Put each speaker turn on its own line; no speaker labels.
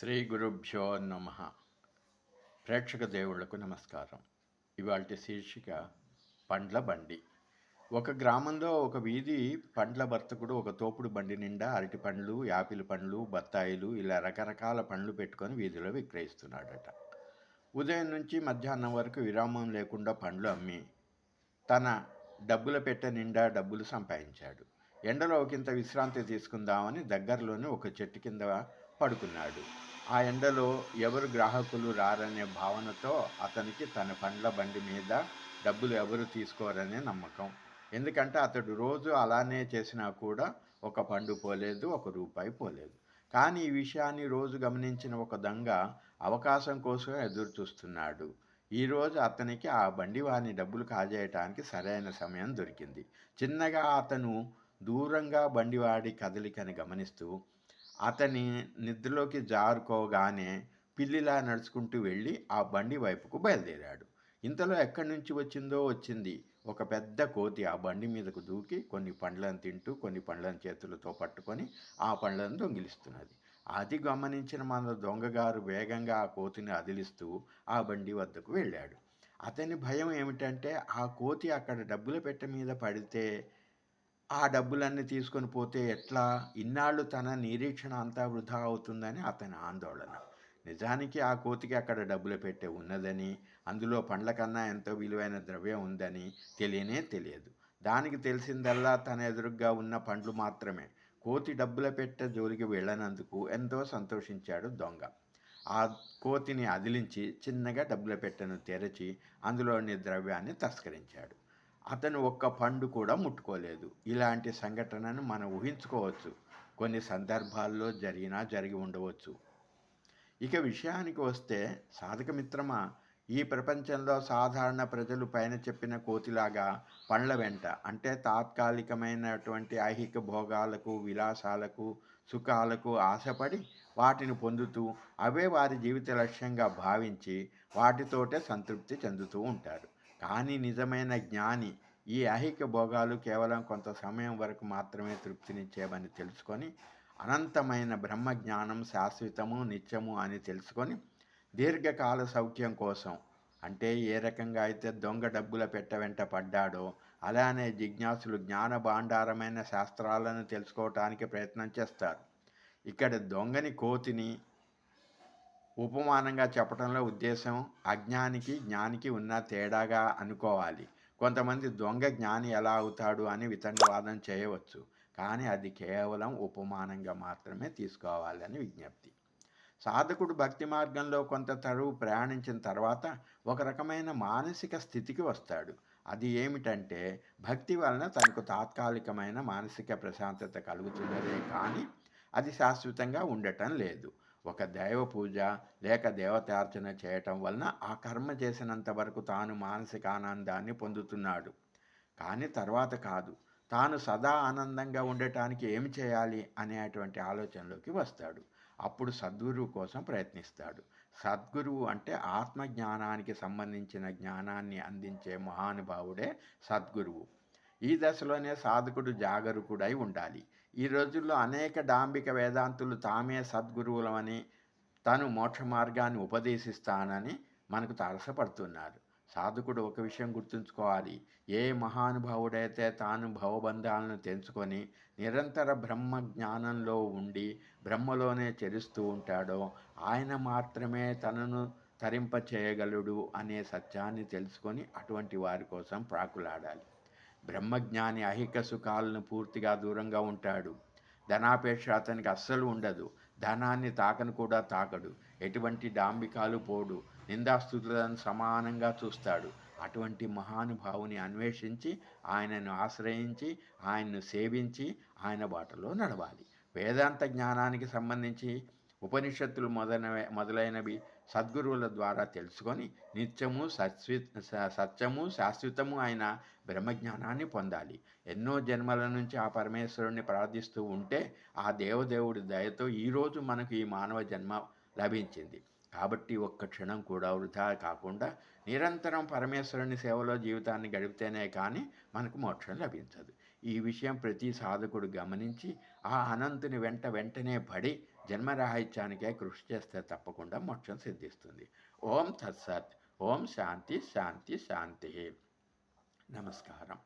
శ్రీ గురుభ్యో నమ. ప్రేక్షక దేవుళ్ళకు నమస్కారం. ఇవాళ శీర్షిక పండ్ల బండి. ఒక గ్రామంలో ఒక వీధి పండ్ల భర్తకుడు ఒక తోపుడు బండి నిండా అరటి పండ్లు యాపిల్ పండ్లు బత్తాయిలు ఇలా రకరకాల పండ్లు పెట్టుకొని వీధిలో విక్రయిస్తున్నాడట. ఉదయం నుంచి మధ్యాహ్నం వరకు విరామం లేకుండా పండ్లు అమ్మి తన డబ్బుల పెట్టె నిండా డబ్బులు సంపాదించాడు. ఎండలో ఒకంత విశ్రాంతి తీసుకుందామని దగ్గరలోనే ఒక చెట్టు కింద పడుకున్నాడు. ఆ ఎండలో ఎవరు గ్రాహకులు రారనే భావనతో అతనికి తన పండ్ల బండి మీద డబ్బులు ఎవరు తీసుకోరనే నమ్మకం. ఎందుకంటే అతడు రోజు అలానే చేసినా కూడా ఒక పండు పోలేదు ఒక రూపాయి పోలేదు. కానీ ఈ విషయాన్ని రోజు గమనించిన ఒక దొంగ అవకాశం కోసం ఎదురు చూస్తున్నాడు ఈరోజు అతనికి ఆ బండి డబ్బులు కాజేయటానికి సరైన సమయం దొరికింది. చిన్నగా అతను దూరంగా బండివాడి కదలికని గమనిస్తూ అతని నిద్రలోకి జారుకోగానే పిల్లిలా నడుచుకుంటూ వెళ్ళి ఆ బండి వైపుకు బయలుదేరాడు. ఇంతలో ఎక్కడి నుంచి వచ్చిందో వచ్చింది. ఒక పెద్ద కోతి ఆ బండి మీదకు దూకి కొన్ని పండ్లను తింటూ కొన్ని పండ్లను చేతులతో పట్టుకొని ఆ పండ్లను దొంగిలిస్తున్నది. అది గమనించిన మన దొంగగారు వేగంగా ఆ కోతిని అదిలిస్తూ ఆ బండి వద్దకు వెళ్ళాడు. అతని భయం ఏమిటంటే ఆ కోతి అక్కడ డబ్బుల పెట్టె మీద పడితే ఆ డబ్బులన్నీ తీసుకొని పోతే ఎట్లా? ఇన్నాళ్ళు తన నిరీక్షణ అంతా వృధా అవుతుందని అతని ఆందోళన. నిజానికి ఆ కోతికి అక్కడ డబ్బులు పెట్టే ఉన్నదని అందులో పండ్ల కన్నా ఎంతో విలువైన ద్రవ్యం ఉందని తెలియనే తెలియదు. దానికి తెలిసిందల్లా తన ఎదురుగ్గా ఉన్న పండ్లు మాత్రమే. కోతి డబ్బుల పెట్టె జోలికి వెళ్ళనందుకు ఎంతో సంతోషించాడు దొంగ. ఆ కోతిని అదిలించి చిన్నగా డబ్బుల పెట్టెను తెరచి అందులోని ద్రవ్యాన్ని తస్కరించాడు. అతను ఒక్క పండు కూడా ముట్టుకోలేదు. ఇలాంటి సంఘటనను మనం ఊహించుకోవచ్చు. కొన్ని సందర్భాల్లో జరిగినా జరిగి ఉండవచ్చు. ఇక విషయానికి వస్తే సాధకమిత్రమా ఈ ప్రపంచంలో సాధారణ ప్రజలు పైన చెప్పిన కోతిలాగా పండ్ల వెంట అంటే తాత్కాలికమైనటువంటి ఐహిక భోగాలకు విలాసాలకు సుఖాలకు ఆశపడి వాటిని పొందుతూ అవే వారి జీవిత లక్ష్యంగా భావించి వాటితోటే సంతృప్తి చెందుతూ ఉంటారు కానీ నిజమైన జ్ఞాని ఈ ఐహిక భోగాలు కేవలం కొంత సమయం వరకు మాత్రమే తృప్తినిచ్చేవని తెలుసుకొని అనంతమైన బ్రహ్మ జ్ఞానం శాశ్వతము నిత్యము అని తెలుసుకొని దీర్ఘకాల సౌఖ్యం కోసం అంటే ఏ రకంగా అయితే దొంగ డబ్బుల పెట్ట వెంట పడ్డాడో అలానే జిజ్ఞాసులు జ్ఞాన భాండారమైన శాస్త్రాలను తెలుసుకోవటానికి ప్రయత్నం చేస్తారు. ఇక్కడ దొంగని కోతిని ఉపమానంగా చెప్పడంలో ఉద్దేశం అజ్ఞానికి జ్ఞానికి ఉన్న తేడాగా అనుకోవాలి. కొంతమంది దొంగ జ్ఞాని ఎలా అవుతాడు అని వితండవాదం చేయవచ్చు కానీ అది కేవలం ఉపమానంగా మాత్రమే తీసుకోవాలని విజ్ఞప్తి. సాధకుడు భక్తి మార్గంలో కొంత తరువు ప్రయాణించిన తర్వాత ఒక రకమైన మానసిక స్థితికి వస్తాడు. అది ఏమిటంటే భక్తి వలన తనకు తాత్కాలికమైన మానసిక ప్రశాంతత కలుగుతున్నదే కానీ అది శాశ్వతంగా ఉండటం లేదు. ఒక దైవ పూజ లేక దేవతార్చన చేయటం వలన ఆ కర్మ చేసినంత వరకు తాను మానసిక ఆనందాన్ని పొందుతున్నాడు. కానీ తర్వాత కాదు తాను సదా ఆనందంగా ఉండటానికి ఏమి చేయాలి అనేటువంటి ఆలోచనలోకి వస్తాడు. అప్పుడు సద్గురువు కోసం ప్రయత్నిస్తాడు. సద్గురువు అంటే ఆత్మజ్ఞానానికి సంబంధించిన జ్ఞానాన్ని అందించే మహానుభావుడే సద్గురువు. ఈ దశలోనే సాధకుడు జాగరూకుడై ఉండాలి. ఈ రోజుల్లో అనేక డాంబిక వేదాంతులు తామే సద్గురువులమని తను మోక్ష మార్గాన్ని ఉపదేశిస్తానని మనకు తారసపడుతున్నారు. సాధకుడు ఒక విషయం గుర్తుంచుకోవాలి. ఏ మహానుభావుడైతే తాను భవబంధాలను తెంచుకొని నిరంతర బ్రహ్మ జ్ఞానంలో ఉండి బ్రహ్మలోనే చెరుస్తూ ఉంటాడో ఆయన మాత్రమే తనను తరింప చేయగలడు అనే సత్యాన్ని తెలుసుకొని అటువంటి వారి కోసం ప్రాకులాడాలి. బ్రహ్మజ్ఞాని అహిక సుఖాలను పూర్తిగా దూరంగా ఉంటాడు. ధనాపేక్ష అతనికి అస్సలు ఉండదు. ధనాన్ని తాకను కూడా తాకడు. ఎటువంటి డాంబికాలు పోడు. నిందాస్తుతులను సమానంగా చూస్తాడు. అటువంటి మహానుభావుని అన్వేషించి ఆయనను ఆశ్రయించి ఆయన్ను సేవించి ఆయన బాటలో నడవాలి. వేదాంత జ్ఞానానికి సంబంధించి ఉపనిషత్తులు మొదలైన మొదలైనవి సద్గురువుల ద్వారా తెలుసుకొని నిత్యము సత్వి సత్యము శాశ్వతము అయిన బ్రహ్మజ్ఞానాన్ని పొందాలి. ఎన్నో జన్మల నుంచి ఆ పరమేశ్వరుణ్ణి ప్రార్థిస్తూ ఉంటే ఆ దేవదేవుడి దయతో ఈరోజు మనకు ఈ మానవ జన్మ లభించింది. కాబట్టి ఒక్క క్షణం కూడా వృధా కాకుండా నిరంతరం పరమేశ్వరుని సేవలో జీవితాన్ని గడిపితేనే కానీ మనకు మోక్షం లభించదు. ఈ విషయం ప్రతి సాధకుడు గమనించి ఆ అనంతుని వెంట వెంటనే పడి జన్మరాహిత్యానికే కృషి చేస్తే తప్పకుండా మోక్షం సిద్ధిస్తుంది. ఓం తత్సత్ ఓం శాంతి శాంతి శాంతి. నమస్కారం.